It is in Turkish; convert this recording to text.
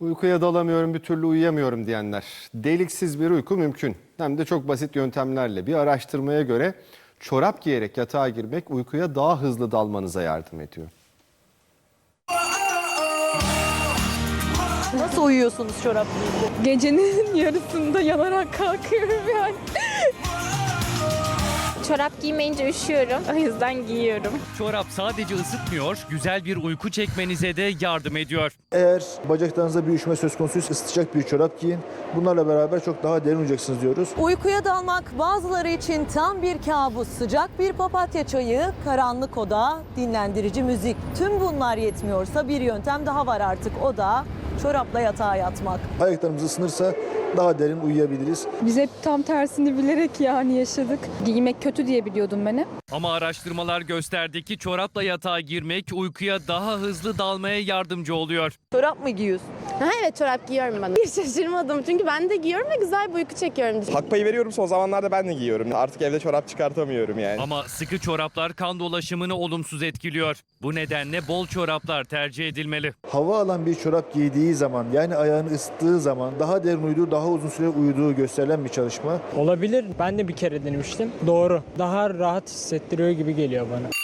Uykuya dalamıyorum, bir türlü uyuyamıyorum diyenler. Deliksiz bir uyku mümkün. Hem de çok basit yöntemlerle. Bir araştırmaya göre çorap giyerek yatağa girmek uykuya daha hızlı dalmanıza yardım ediyor. Nasıl uyuyorsunuz çorap giyince? Gecenin yarısında yanarak kalkıyorum yani. Çorap giymeyince üşüyorum. O yüzden giyiyorum. Çorap sadece ısıtmıyor, güzel bir uyku çekmenize de yardım ediyor. Eğer bacaklarınızda bir üşüme söz konusuysa ısıtacak bir çorap giyin. Bunlarla beraber çok daha derin uyuyacaksınız diyoruz. Uykuya dalmak bazıları için tam bir kabus. Sıcak bir papatya çayı, karanlık oda, dinlendirici müzik. Tüm bunlar yetmiyorsa bir yöntem daha var artık. O da çorapla yatağa yatmak. Ayaklarımız ısınırsa daha derin uyuyabiliriz. Biz hep tam tersini bilerek yani yaşadık. Giymek kötü diye biliyordum ben hep. Ama araştırmalar gösterdi ki çorapla yatağa girmek uykuya daha hızlı dalmaya yardımcı oluyor. Çorap mı giyiyorsun? Ha, evet çorap giyiyorum ben. Hiç şaşırmadım çünkü ben de giyiyorum ve güzel bir uyku çekiyorum. Hak payı veriyorum son zamanlarda ben de giyiyorum. Artık evde çorap çıkartamıyorum yani. Ama sıkı çoraplar kan dolaşımını olumsuz etkiliyor. Bu nedenle bol çoraplar tercih edilmeli. Hava alan bir çorap giydiği zaman yani ayağını ısıttığı zaman daha derin uyuduğu, daha uzun süre uyuduğu gösterilen bir çalışma. Olabilir. Ben de bir kere denemiştim. Doğru. Daha rahat hissettiriyor gibi geliyor bana.